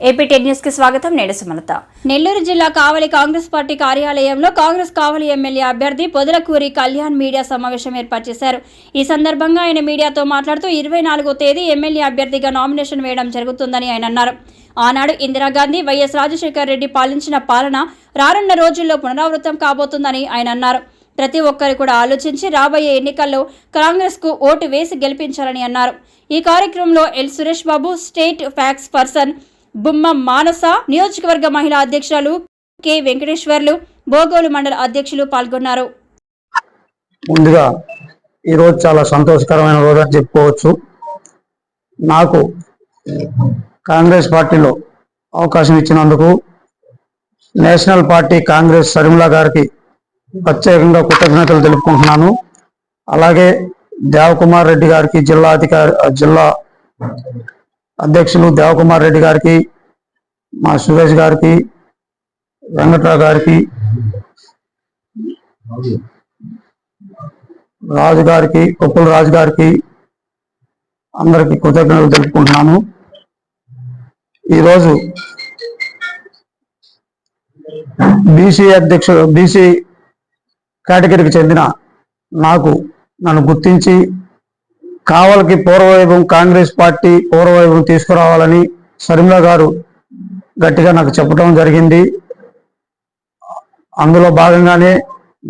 AP ten న్యూస్కి స్వాగతం. నేను సుమలత. నెల్లూరు జిల్లా కావలి కాంగ్రెస్ పార్టీ కార్యాలయంలో కాంగ్రెస్ కావలి ఎమ్మెల్యే అభ్యర్థి పొదలకూరి కళ్యాణ్ మీడియా సమావేశం ఏర్పాటు చేశారు. ఈ సందర్భంగా ఆయన మీడియాతో మాట్లాడుతూ ఇరవై నాలుగో తేదీ ఎమ్మెల్యే అభ్యర్థిగా నామినేషన్ వేయడం జరుగుతుందని ఆయన అన్నారు. ఆనాడు ఇందిరాగాంధీ వైఎస్ రాజశేఖర్ రెడ్డి పాలించిన పాలన రానున్న రోజుల్లో పునరావృతం కాబోతుందని ఆయన అన్నారు. ప్రతి ఒక్కరు కూడా ఆలోచించి రాబోయే ఎన్నికల్లో కాంగ్రెస్కు ఓటు వేసి గెలిపించాలని అన్నారు. ఈ కార్యక్రమంలో ఎల్ సురేష్ బాబు స్టేట్ ఫ్యాక్స్ పర్సన్ బుమ్మ మానస నియోజకవర్గ మహిళా అధ్యక్షురాలు కె వెంకటేశ్వర్లు బోగోలు మండల అధ్యక్షులు పాల్గొన్నారు. ముందుగా ఈరోజు చాలా సంతోషకరమైన రోజు అని చెప్పుకోవచ్చు. నాకు కాంగ్రెస్ పార్టీలో అవకాశం ఇచ్చినందుకు నేషనల్ పార్టీ కాంగ్రెస్ సరిముల గారికి ప్రత్యేకంగా కృతజ్ఞతలు తెలుపుకుంటున్నాను. అలాగే దేవకుమార్ రెడ్డి గారికి జిల్లా అధికారి జిల్లా అధ్యక్షులు దేవకుమార్ రెడ్డి గారికి మా సురేష్ గారికి వెంకట్రావు గారికి రాజు గారికి కొప్పుల రాజు గారికి అందరికీ కృతజ్ఞతలు తెలుపుకుంటున్నాను. ఈరోజు బీసీ అధ్యక్షుడు బీసీ కేటగిరీకి చెందిన నాకు నన్ను గుర్తించి కావలికి పూర్వవైభవం కాంగ్రెస్ పార్టీ పూర్వవైభవం తీసుకురావాలని శర్మిల గారు గట్టిగా నాకు చెప్పడం జరిగింది. అందులో భాగంగానే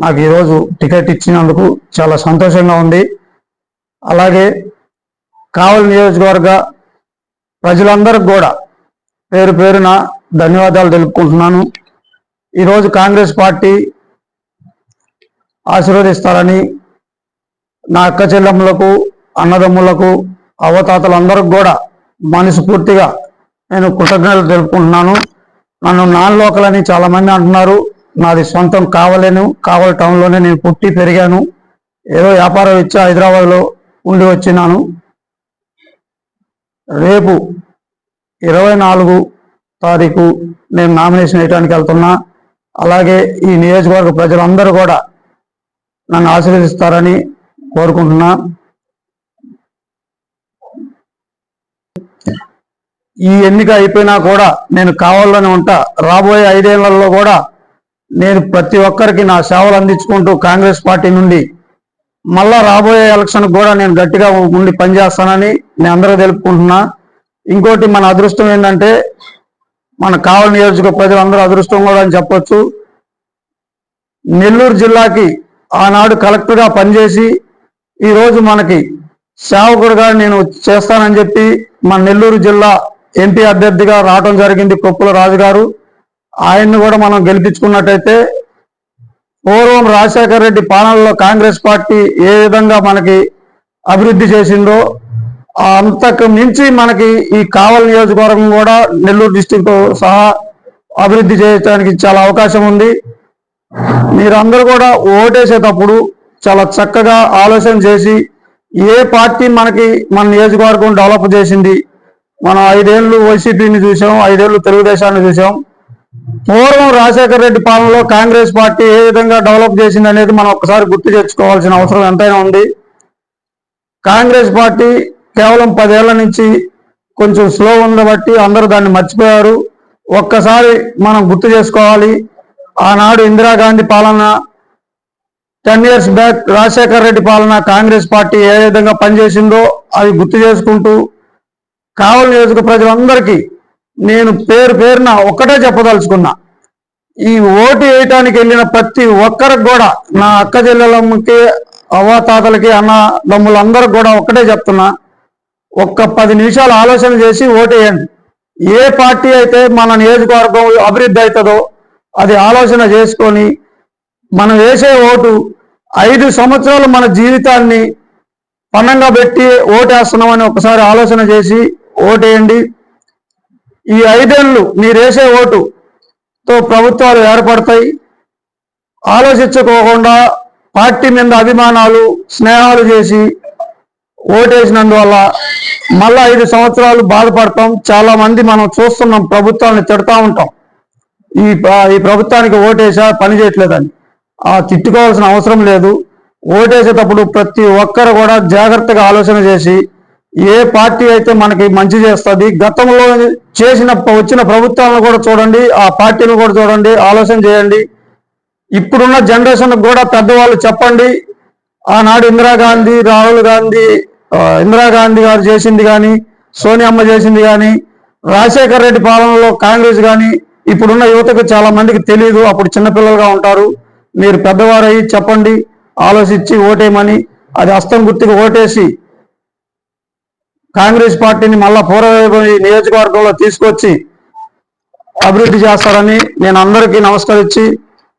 నాకు ఈరోజు టికెట్ ఇచ్చినందుకు చాలా సంతోషంగా ఉంది. అలాగే కావలి నియోజకవర్గ ప్రజలందరికి కూడా పేరు పేరున ధన్యవాదాలు తెలుపుకుంటున్నాను. ఈరోజు కాంగ్రెస్ పార్టీ ఆశీర్వదిస్తారని నా అక్క చెల్లెమ్మలకు అన్నదమ్ములకు అవతాతలందరికి కూడా మనస్ఫూర్తిగా నేను కృతజ్ఞతలు తెలుపుకుంటున్నాను. నన్ను నాన్ లోకల్ అని అంటున్నారు. నాది సొంతం కావలేను కావలి టౌన్లోనే నేను పుట్టి పెరిగాను. ఏదో వ్యాపారం ఇచ్చి హైదరాబాద్లో ఉండి వచ్చినాను. రేపు ఇరవై నాలుగు తారీఖు నేను నామినేషన్ వేయడానికి వెళ్తున్నా. అలాగే ఈ నియోజకవర్గ ప్రజలందరూ కూడా నన్ను ఆశీర్వదిస్తారని కోరుకుంటున్నా. ఈ ఎన్నిక అయిపోయినా కూడా నేను కావాలని ఉంటా. రాబోయే ఐదేళ్ళలో కూడా నేను ప్రతి ఒక్కరికి నా సేవలు అందించుకుంటూ కాంగ్రెస్ పార్టీ నుండి మళ్ళా రాబోయే ఎలక్షన్ కూడా నేను గట్టిగా ఉండి పనిచేస్తానని నేను అందరూ తెలుపుకుంటున్నా. ఇంకోటి మన అదృష్టం ఏంటంటే మన కావలి నియోజక ప్రజలందరూ అదృష్టం కూడా అని చెప్పొచ్చు. నెల్లూరు జిల్లాకి ఆనాడు కలెక్టర్గా పనిచేసి ఈరోజు మనకి సేవకుడుగా నేను చేస్తానని చెప్పి మన నెల్లూరు జిల్లా ఎంపీ అభ్యర్థిగా రావడం జరిగింది కొప్పుల రాజు గారు ఆయన్ని కూడా మనం గెలిపించుకున్నట్టయితే పూర్వం రాజశేఖర రెడ్డి పాలనలో కాంగ్రెస్ పార్టీ ఏ విధంగా మనకి అభివృద్ధి చేసిందో అంతకు మించి మనకి ఈ కావల్ నియోజకవర్గం కూడా నెల్లూరు డిస్టిక్ సహా అభివృద్ధి చేయడానికి చాలా అవకాశం ఉంది. మీరందరూ కూడా ఓటేసేటప్పుడు చాలా చక్కగా ఆలోచన చేసి ఏ పార్టీ మనకి మన నియోజకవర్గం డెవలప్ చేసింది మనం ఐదేళ్ళు వైసీపీని చూసాం ఐదేళ్ళు తెలుగుదేశాన్ని చూసాం. పూర్వం రాజశేఖర రెడ్డి పాలనలో కాంగ్రెస్ పార్టీ ఏ విధంగా డెవలప్ చేసింది అనేది మనం ఒకసారి గుర్తు తెచ్చుకోవాల్సిన అవసరం ఎంతైనా ఉంది. కాంగ్రెస్ పార్టీ కేవలం పదేళ్ళ నుంచి కొంచెం స్లో ఉంది బట్టి అందరూ దాన్ని మర్చిపోయారు. ఒక్కసారి మనం గుర్తు చేసుకోవాలి ఆనాడు ఇందిరాగాంధీ పాలన ten years back Rajasekhara Reddy పాలన కాంగ్రెస్ పార్టీ ఏ విధంగా పనిచేసిందో అది గుర్తు చేసుకుంటూ కావలి నియోజక ప్రజలందరికీ నేను పేరు పేరున ఒక్కటే చెప్పదలుచుకున్నా. ఈ ఓటు వేయటానికి వెళ్ళిన ప్రతి ఒక్కరికి కూడా నా అక్క చెల్లెలమ్మకి అవ్వాతాతలకి అన్న దమ్ములందరికి కూడా ఒక్కటే చెప్తున్నా. ఒక్క పది నిమిషాలు ఆలోచన చేసి ఓటేయండి ఏ పార్టీ అయితే మన నియోజకవర్గం అభివృద్ధి అవుతుందో అది ఆలోచన చేసుకొని మనం వేసే ఓటు ఐదు సంవత్సరాలు మన జీవితాన్ని పన్నంగా పెట్టి ఓటేస్తున్నామని ఒకసారి ఆలోచన చేసి ఓటేయండి. ఈ ఐదేళ్ళు మీరేసే ఓటుతో ప్రభుత్వాలు ఏర్పడతాయి. ఆలోచించుకోకుండా పార్టీ మీద అభిమానాలు స్నేహాలు చేసి ఓటేసినందువల్ల మళ్ళా ఐదు సంవత్సరాలు బాధపడతాం. చాలా మంది మనం చూస్తున్నాం ప్రభుత్వాన్ని తిడతా ఉంటాం. ఈ ఈ ప్రభుత్వానికి ఓటేసా పని చేయట్లేదని. ఆ తిట్టుకోవాల్సిన అవసరం లేదు. ఓటేసేటప్పుడు ప్రతి ఒక్కరు కూడా జాగ్రత్తగా ఆలోచన చేసి ఏ పార్టీ అయితే మనకి మంచి చేస్తుంది గతంలో చేసిన వచ్చిన ప్రభుత్వాలను కూడా చూడండి ఆ పార్టీని కూడా చూడండి ఆలోచన చేయండి. ఇప్పుడున్న జనరేషన్ కూడా పెద్దవాళ్ళు చెప్పండి ఆనాడు ఇందిరాగాంధీ రాహుల్ గాంధీ ఇందిరాగాంధీ గారు చేసింది కానీ సోనియామ్మ చేసింది కానీ రాజశేఖర రెడ్డి పాలనలో కాంగ్రెస్ కానీ ఇప్పుడున్న యువతకు చాలా మందికి తెలియదు అప్పుడు చిన్నపిల్లలుగా ఉంటారు. మీరు పెద్దవారు చెప్పండి ఆలోచించి ఓటేయమని అది అస్తం గుర్తుకు ఓటేసి కాంగ్రెస్ పార్టీని మళ్ళా పూర్వ నియోజకవర్గంలో తీసుకొచ్చి అభివృద్ధి చేస్తారని నేను అందరికీ నమస్కరించి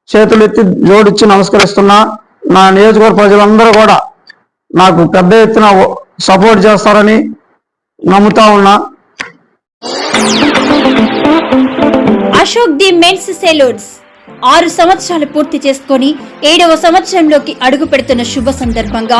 చేతులెత్తి జోడిచ్చి నమస్కరిస్తున్నా. నా నియోజకవర్గ ప్రజలందరూ కూడా నాకు పెద్ద ఎత్తున సపోర్ట్ చేస్తారని నమ్ముతా ఉన్నా. అశోక్ ది మెన్స్ సెలూన్స్ ఆరు సంవత్సరాలు పూర్తి చేసుకొని ఏడవ సంవత్సరంలోకి అడుగు పెడుతున్న శుభ సందర్భంగా